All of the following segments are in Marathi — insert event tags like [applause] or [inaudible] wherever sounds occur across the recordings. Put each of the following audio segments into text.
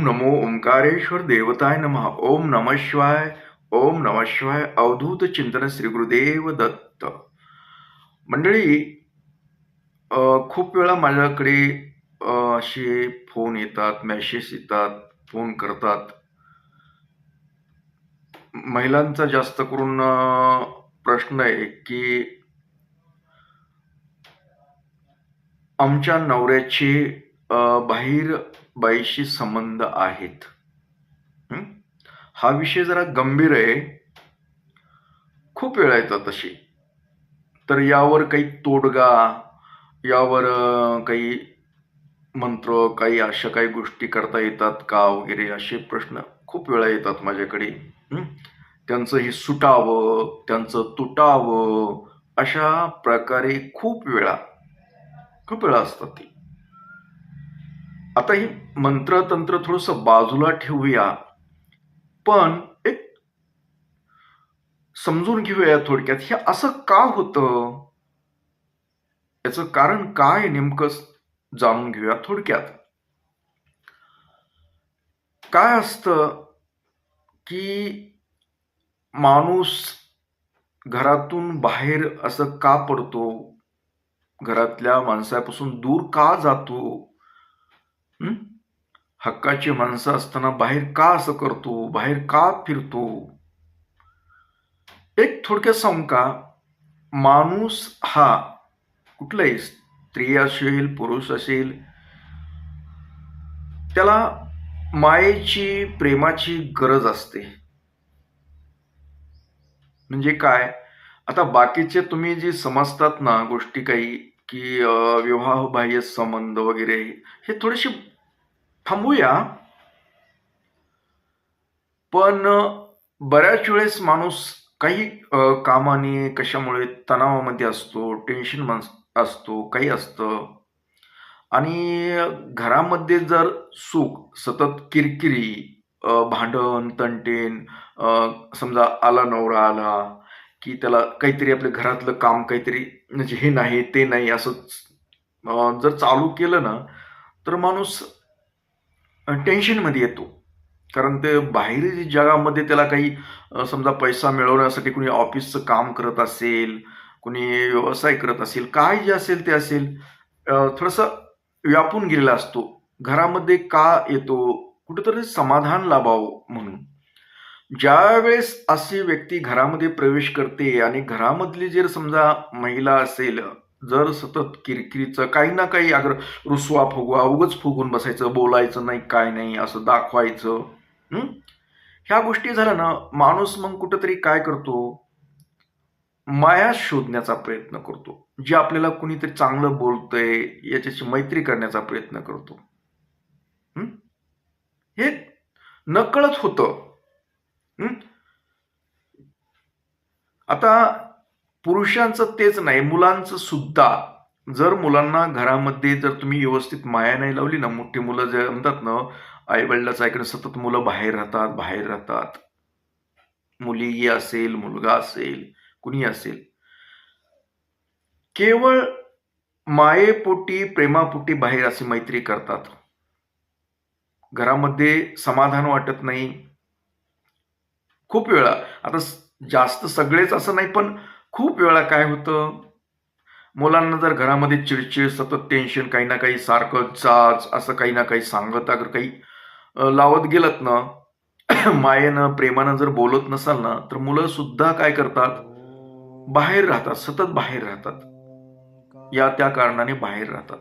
ओम नमो ओंकारेश्वर देवताय नमः। ओम नम शिवाय ओम नम शिवाय अवधूत चिंतन श्री गुरुदेव दत्त। मंडळी खूप वेळा माझ्याकडे असे फोन येतात मेसेज येतात फोन करतात. महिलांचा जास्त करून प्रश्न आहे की आमच्या नवऱ्याचे बाहेर बाईशी संबंध आहेत. हा? विषय जरा गंभीर आहे. खूप वेळा येतात तशी तर यावर काही तोडगा यावर काही मंत्र काही अशा काही गोष्टी करता येतात का वगैरे? असे प्रश्न खूप वेळा येतात माझ्याकडे. त्यांचं हे सुटावं त्यांचं तुटावं अशा प्रकारे खूप वेळा खूप वेळा असतात ती. आता ही मंत्र तंत्र थोडस बाजूला ठेवूया. पण एक समजून घेऊया थोडक्यात हे असं का होतं? याचं कारण काय नेमकं जाणून घेऊया थोडक्यात. काय असतं की माणूस घरातून बाहेर असं का पडतो? घरातल्या माणसापासून दूर का जातो? हक्काची माणसं असताना बाहेर का असं करतो? बाहेर का फिरतो? एक थोडक्यात सांगू का? माणूस हा कुठलाही स्त्री असेल पुरुष असेल त्याला मायेची प्रेमाची गरज असते. म्हणजे काय? आता बाकीचे तुम्ही जे समजतात ना गोष्टी काही की विवाह विवाहबाह्य संबंध वगैरे हे थोडेसे थांबूया. पण बऱ्याच वेळेस माणूस काही कामाने कशामुळे तणावामध्ये असतो टेन्शन असतो काही असतं. आणि घरामध्ये जर सुख सतत किरकिरी भांडण तंटेन समजा आला नवरा आला की त्याला काहीतरी आपल्या घरातलं काम काहीतरी म्हणजे हे नाही ते नाही असं जर चालू केलं ना तर माणूस टेन्शनमध्ये येतो. कारण ते बाहेर जगामध्ये त्याला काही समजा पैसा मिळवण्यासाठी कुणी ऑफिसचं काम करत असेल कुणी व्यवसाय करत असेल काय जे असेल ते असेल थोडंसं व्यापून गेलेला असतो. घरामध्ये का येतो? कुठेतरी समाधान लाभावं म्हणून. ज्यावेळेस अशी व्यक्ती घरामध्ये प्रवेश करते आणि घरामधली जर समजा महिला असेल जर सतत किरकिरीचं काही ना काही अगर रुसवा फुगवा उगच फुगून बसायचं बोलायचं नाही काय नाही असं दाखवायचं ह्या गोष्टी झाल्या ना माणूस मग कुठंतरी काय करतो? माया शोधण्याचा प्रयत्न करतो. जे आपल्याला कुणीतरी चांगलं बोलतंय याच्याशी मैत्री करण्याचा प्रयत्न करतो. हे? नकळत होतं. आता पुरुषांचं तेच नाही मुलांचं सुद्धा. जर मुलांना घरामध्ये जर तुम्ही व्यवस्थित माया नाही लावली ना मोठी मुलं जे म्हणतात ना आई वडिलाचं ऐकणं सतत मुलं बाहेर राहतात बाहेर राहतात. मुलगी असेल मुलगा असेल कुणी असेल. केवळ मायेपोटी प्रेमापोटी बाहेर अशी मैत्री करतात. घरामध्ये समाधान वाटत नाही. खूप वेळा आता जास्त सगळेच असं नाही पण खूप वेळा काय होतं मुलांना जर घरामध्ये चिडचिड सतत टेन्शन काही ना काही सारखं चाच असं काही ना काही सांगत अगर काही लावत गेलत ना [clears throat] मायेनं प्रेमानं जर बोलत नसाल ना तर मुलं सुद्धा काय करतात? बाहेर राहतात सतत बाहेर राहतात. या त्या कारणाने बाहेर राहतात.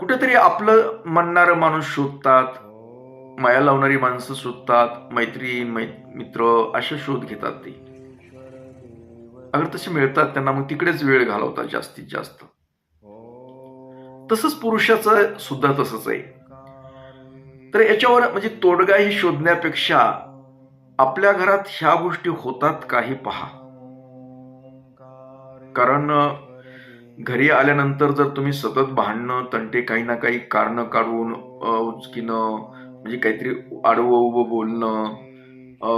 कुठेतरी आपलं म्हणणारं माणूस शोधतात माया लावणारी माणसं शोधतात मैत्रीण मै मित्र असे शोध घेतात ते. अगर तसे मिळतात त्यांना मग तिकडेच वेळ घालवतात जास्तीत जास्त. तसंच पुरुषाचं सुद्धा तसंच आहे. तर याच्यावर म्हणजे तोडगाही शोधण्यापेक्षा आपल्या घरात ह्या गोष्टी होतात काही पहा. कारण घरी आल्यानंतर जर तुम्ही सतत भांडणं तंटे काही ना काही कारण काढून अ, उचकीनं म्हणजे काहीतरी आडवं उभं बोलणं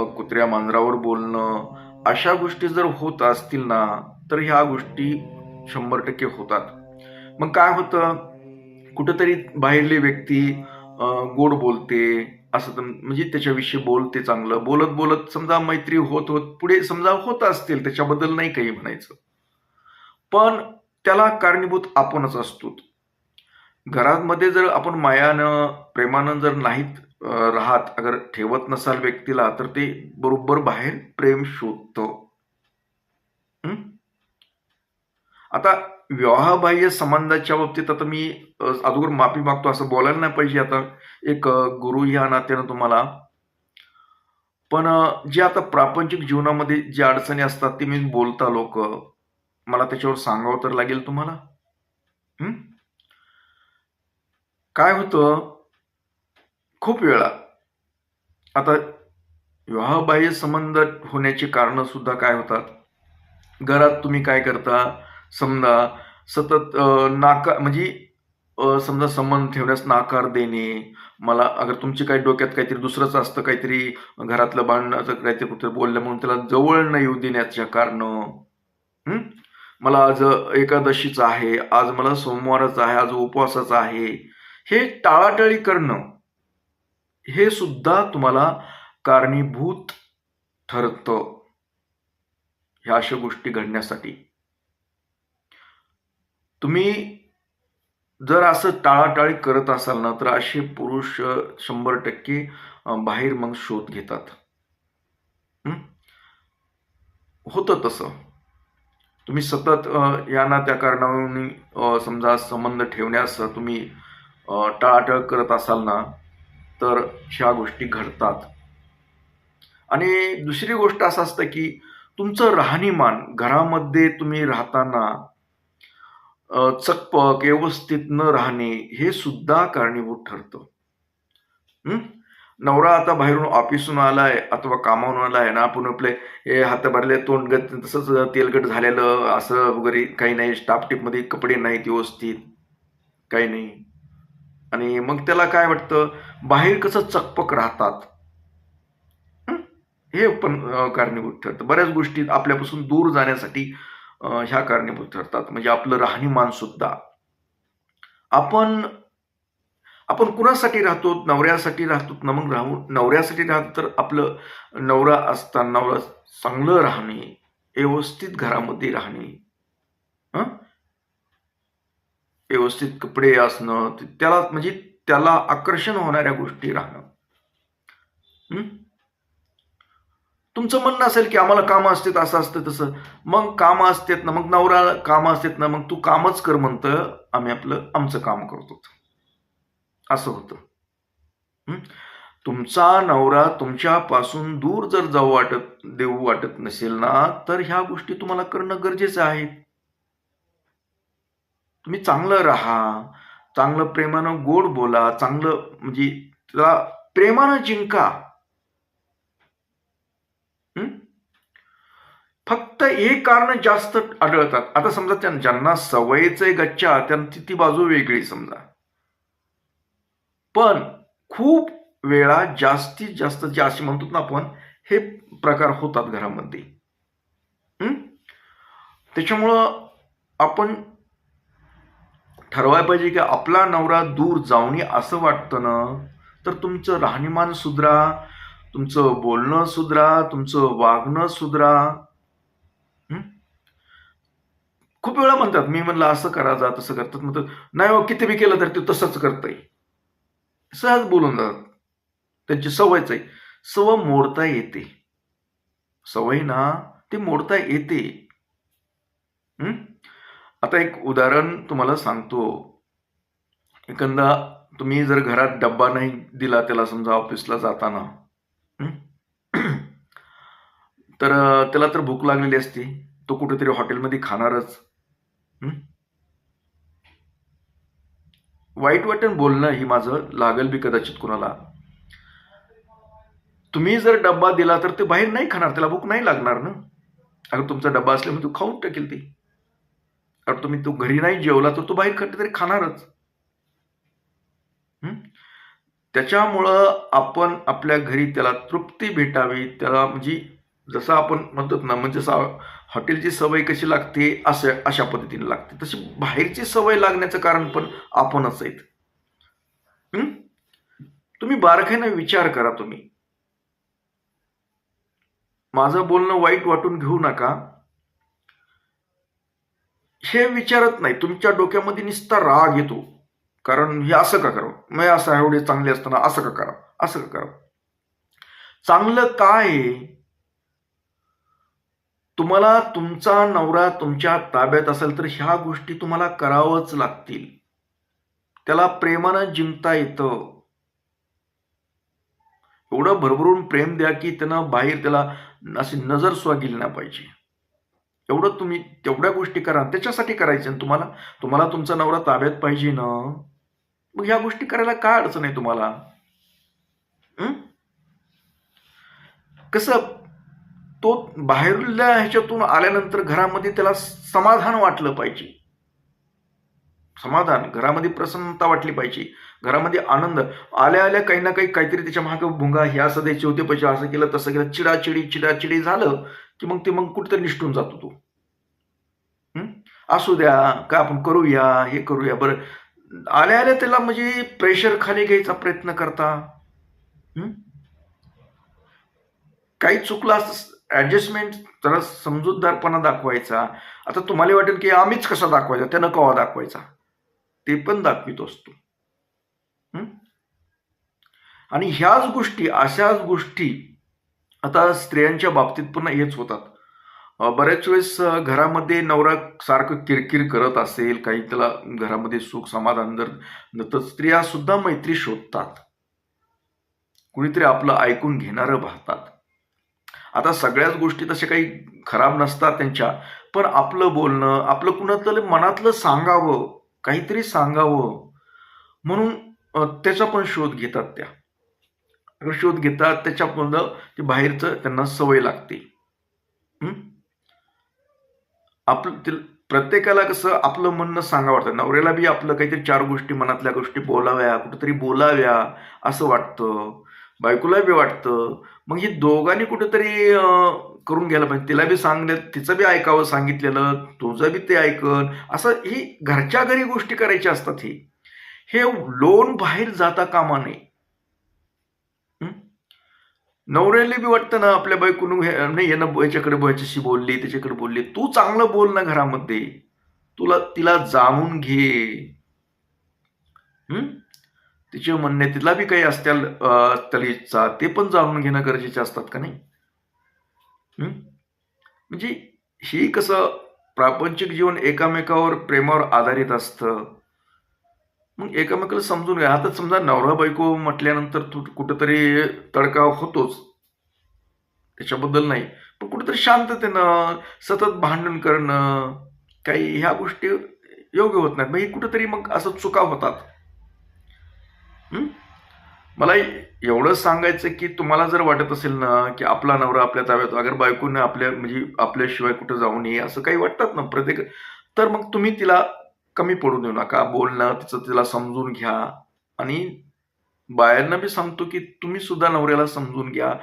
कुत्र्या मांजरावर बोलणं अशा गोष्टी जर होत असतील ना तर ह्या गोष्टी शंभर टक्के होतात. मग काय होतं? कुठंतरी बाहेरली व्यक्ती गोड बोलते असं तर म्हणजे त्याच्याविषयी बोलते चांगलं. बोलत बोलत समजा मैत्री होत होत पुढे समजा होत असतील त्याच्याबद्दल नाही काही म्हणायचं. पण त्याला कारणीभूत आपणच असतो घरामध्ये जर आपण मायानं प्रेमानं जर नाहीत राहत. अगर ठेवत नसाल व्यक्तीला तर ते बरोबर बाहेर प्रेम शोधतो. आता विवाहबाह्य संबंधाच्या बाबतीत आता मी अगोदर माफी मागतो असं बोलायला नाही पाहिजे आता. एक गुरु या नात्यानं तुम्हाला. पण जे आता प्रापंचिक जीवनामध्ये जे अडचणी असतात ते मी बोलता लोक. मला त्याच्यावर सांगावं तर लागेल तुम्हाला. काय होतं? खूप वेळा. आता विवाहबाह्य संबंध होण्याची कारणं सुद्धा काय होतात? घरात तुम्ही काय करता? समजा सतत नाकार नाका म्हणजे समजा संबंध ठेवण्यास नाकार देणे मला अगर तुमची काही डोक्यात काहीतरी दुसरंच असतं काहीतरी घरातलं बांधण्याचं काहीतरी कुठे बोललं म्हणून त्याला जवळ न येऊ देण्याच्या कारण मला आज एकादशीचं आहे आज मला सोमवारच आहे आज उपवासाचं आहे हे टाळाटाळी करणं हे सुद्धा तुम्हाला कारणीभूत ठरतं ह्या अशा गोष्टी घडण्यासाठी. तुम्ही जर असं टाळाटाळी करत असाल ना तर असे पुरुष शंभर टक्के बाहेर मग शोध घेतात. होतं तसं. तुम्ही सतत यांना त्या कारणावरून समजा संबंध ठेवण्यास तुम्ही टाळाटाळ करत असाल ना तर ह्या गोष्टी घडतात. आणि दुसरी गोष्ट असं असतं की तुमचं राहणीमान घरामध्ये तुम्ही राहताना चकपक व्यवस्थित न राहणे हे सुद्धा कारणीभूत ठरतं. नवरा आता बाहेरून ऑफिसून आलाय अथवा कामावरून आलाय ना आपण आपले हे हात भरले तोंडगत तसंच तेलकट झालेलं असं वगैरे काही नाही स्टाफ टिपमध्ये कपडे नाहीत व्यवस्थित काही नाही. आणि मग त्याला काय वाटतं? बाहेर कसं चकपक राहतात? हे? पण कारणीभूत ठरतं. बऱ्याच गोष्टी आपल्यापासून दूर जाण्यासाठी ह्या कारणीभूत ठरतात. म्हणजे आपलं राहणीमान सुद्धा. आपण आपण कुणासाठी राहतो? नवऱ्यासाठी राहतो ना मग राहू नवऱ्यासाठी राहतो तर आपलं नवरा असताना नवरा चांगलं राहणे व्यवस्थित घरामध्ये राहणे. हं? व्यवस्थित कपडे असणं त्याला म्हणजे त्याला आकर्षण होणाऱ्या गोष्टी राहणं. तुमचं म्हणणं असेल की आम्हाला कामं असतात असं असतं तसं. मग कामं असतात ना मग नवरा कामं असतात ना मग तू कामच कर म्हणतं आम्ही आपलं आमचं काम करतो. असं होतं. तुमचा नवरा तुमच्यापासून दूर जर जाऊ वाटत देऊ वाटत नसेल ना तर ह्या गोष्टी तुम्हाला करणं गरजेचं आहे. तुम्ही चांगलं राहा चांगलं प्रेमानं गोड बोला चांगलं म्हणजे त्याला प्रेमानं जिंका. फक्त एक कारण जास्त आढळतात. आता समजा त्या ज्यांना सवयीचे गच्चा त्यांची ती बाजू वेगळी समजा. पण खूप वेळा जास्तीत जास्त जे असे म्हणतो ना आपण हे प्रकार होतात घरामध्ये. त्याच्यामुळं आपण ठरवायला पाहिजे की आपला नवरा दूर जाऊनी असं वाटतं ना? तर तुमचं राहणीमान सुधरा तुमचं बोलणं सुधरा तुमचं वागणं सुधरा. खूप वेळा म्हणतात मी म्हणलं असं करा जा तसं करतात. म्हणतात नाही हो किती बी केलं तर ते तसंच करतंय. सहज बोलून जातात. त्यांची सवयच आहे. सवय मोडता येते. सवय ना ती मोडता येते. आता एक उदाहरण तुम्हाला सांगतो. एखादा तुम्ही जर घरात डब्बा नाही दिला त्याला समजा ऑफिसला जाताना [clears throat] तर त्याला तर भूक लागलेली असती. तो कुठेतरी हॉटेलमध्ये खाणारच. वाईट वाटण बोलणं ही माझं लागल बी कदाचित कुणाला. तुम्ही जर डब्बा दिला तर ते बाहेर नाही खाणार त्याला भूक नाही लागणार ना? अगर तुमचा डब्बा असल्यामुळे तू खाऊन टाकेल ती. कारण तुम्ही तो घरी नाही जेवला तर तो बाहेर कुठेतरी खाणारच. त्याच्यामुळं आपण आपल्या घरी त्याला तृप्ती भेटावी त्याला म्हणजे जसं आपण म्हणतो ना म्हणजे जसं हॉटेलची सवय कशी लागते असं अशा पद्धतीने लागते. तशी बाहेरची सवय लागण्याचं कारण पण आपणच आहेत. तुम्ही बारकाईने विचार करा तुम्ही. माझं बोलणं वाईट वाटून घेऊ नका. हे विचारत नाही. तुमच्या डोक्यामध्ये नुसता राग येतो. कारण हे असं का करावं? मग असं एवढे चांगले असताना असं का करावं? असं का करावं? चांगलं काय? आहे? तुम्हाला तुमचा नवरा तुमच्या ताब्यात असेल तर ह्या गोष्टी तुम्हाला करावंच लागतील. त्याला प्रेमानं जिंकता येतं. एवढं भरभरून प्रेम द्या की त्यानं बाहेर त्याला अशी नजर स्वागिली ना नाही पाहिजे. एवढं तुम्ही तेवढ्या गोष्टी करा त्याच्यासाठी करायचे तुम्हाला? तुम्हाला तुमचा नवरा ताब्यात पाहिजे ना? मग ह्या गोष्टी करायला काय अडचण आहे तुम्हाला? हं? कसं तो बाहेरल्या ह्याच्यातून आल्यानंतर घरामध्ये त्याला समाधान वाटलं पाहिजे. समाधान घरामध्ये प्रसन्नता वाटली पाहिजे. घरामध्ये आनंद. आल्या आल्या काही ना काही काहीतरी त्याच्यामागे भुंगा हे असं द्यायचे होते पाहिजे असं केलं तसं केलं चिडाचिडी चिडाचिडी झालं. की मग ते मग कुठेतरी निष्ठून जातो तो. असू द्या का आपण करूया हे करूया. बरं आल्या आल्या त्याला म्हणजे प्रेशर खाली घ्यायचा प्रयत्न करता. काही चुकलं असं जरा समजूतदारपणा दाखवायचा. आता तुम्हाला वाटेल की आम्हीच कसा दाखवायचा? त्यानं कवा दाखवायचा? ते पण दाखवित असतो. आणि ह्याच गोष्टी अशाच गोष्टी आता स्त्रियांच्या बाबतीत पण हेच होतात. बऱ्याच वेळेस घरामध्ये नवरा सारखं किरकिर करत असेल काही त्याला घरामध्ये सुख समाधान जर न- तर स्त्रिया सुद्धा मैत्री शोधतात. कुणीतरी आपलं ऐकून घेणारं पाहतात. आता सगळ्याच गोष्टी तशा काही खराब नसतात त्यांच्या पण आपलं बोलणं आपलं कुणातलं मनातलं सांगावं काहीतरी सांगावं म्हणून त्याचा पण शोध घेतात त्या. शोध घेतात त्याच्यामधलं ते बाहेरचं त्यांना सवय लागते. आपलं ते प्रत्येकाला कसं आपलं म्हणणं सांगा वाटतं. नवऱ्याला बी आपलं काहीतरी चार गोष्टी मनातल्या गोष्टी बोलाव्या कुठेतरी बोलाव्या असं वाटतं. बायकोला बी वाटतं. मग ही दोघांनी कुठेतरी करून घ्यायला पाहिजे. तिला बी सांगण्यात तिचं बी ऐकावं सांगितलेलं तुझं बी ते ऐकन. असं ही घरच्या घरी गोष्टी करायच्या असतात ही. हे लोन बाहेर जाता कामा नये. नवऱ्याला बी वाटतं ना आपल्या बायकोनं नाही यानं याच्याकडे याच्याशी बोलली त्याच्याकडे बोलली. तू चांगलं बोल ना घरामध्ये. तुला तिला जाणून घे. हं? तिचे म्हणणे तिला बी काही असतील अं, इच्छा. ते पण जाणून घेणं गरजेचे असतात का नाही? म्हणजे हे कसं प्रापंचिक जीवन एकामेकावर प्रेमावर आधारित असतं. मग एकामेकाला समजून घ्या. आता समजा नवरा बायको म्हटल्यानंतर तू कुठंतरी तडका होतोच. त्याच्याबद्दल नाही. पण कुठंतरी शांततेनं सतत भांडण करणं काही ह्या गोष्टी योग्य होत नाहीत. मग ही कुठंतरी मग असं चुका होतात. मला एवढं सांगायचं की तुम्हाला जर वाटत असेल ना की आपला नवरा आपल्या ताब्यात अगर बायकोने आपल्या म्हणजे आपल्याशिवाय कुठं जाऊ नये असं काही वाटतात ना प्रत्येक तर मग तुम्ही तिला कमी पडू देऊ नका. बोलणं तिचं तिला समजून घ्या. आणि बायांना बी सांगतो की तुम्ही सुद्धा नवऱ्याला समजून घ्या.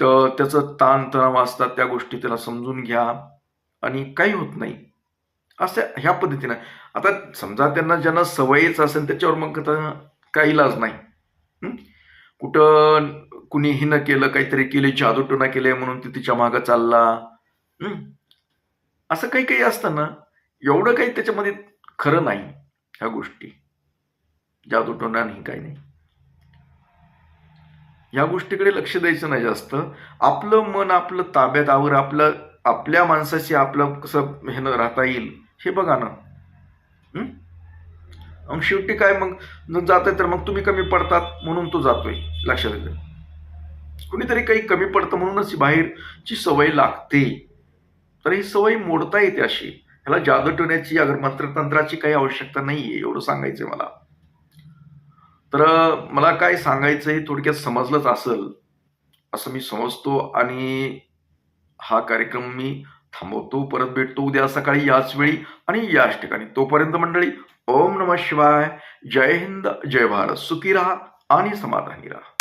तर त्याचं ताण तणाव असतात त्या गोष्टी त्याला समजून घ्या. आणि काही होत नाही. असं ह्या पद्धतीनं. आता समजा त्यांना ज्यांना सवयीच असेल त्याच्यावर मग आता काही इलाज नाही. कुठं कुणी हिनं केलं काहीतरी केले जादूटोना केले म्हणून ते तिच्या मागं चालला. असं काही काही असतं ना. एवढं काही त्याच्यामध्ये खरं नाही ह्या गोष्टी. जादूटोना नाही काही नाही. ह्या गोष्टीकडे लक्ष द्यायचं नाही जास्त. आपलं मन आपलं ताब्यात आवर आपलं आपल्या माणसाशी आपलं कसं ह्यानं राहता येईल हे बघा ना. मग शेवटी काय मग? जात तर मग तुम्ही कमी पडतात म्हणून तो जातोय लक्षात येतं कुणीतरी काही कमी पडतं म्हणूनच बाहेरची सवय लागते. तर ही सवय मोडता येते अशी. ह्याला जादू टोण्याची अगर मंत्रतंत्राची काही आवश्यकता नाहीये एवढं सांगायचंय मला. तर मला काय सांगायचं हे थोडक्यात समजलंच असेल असं मी समजतो आणि हा कार्यक्रम मी थांबवतो परत भेटतो उद्या सकाळी याच वेळी आणि याच ठिकाणी. तोपर्यंत मंडळी ओम नम शिवाय जय हिंद जय भारत. सुखी राहा आणि समाधानी राहा.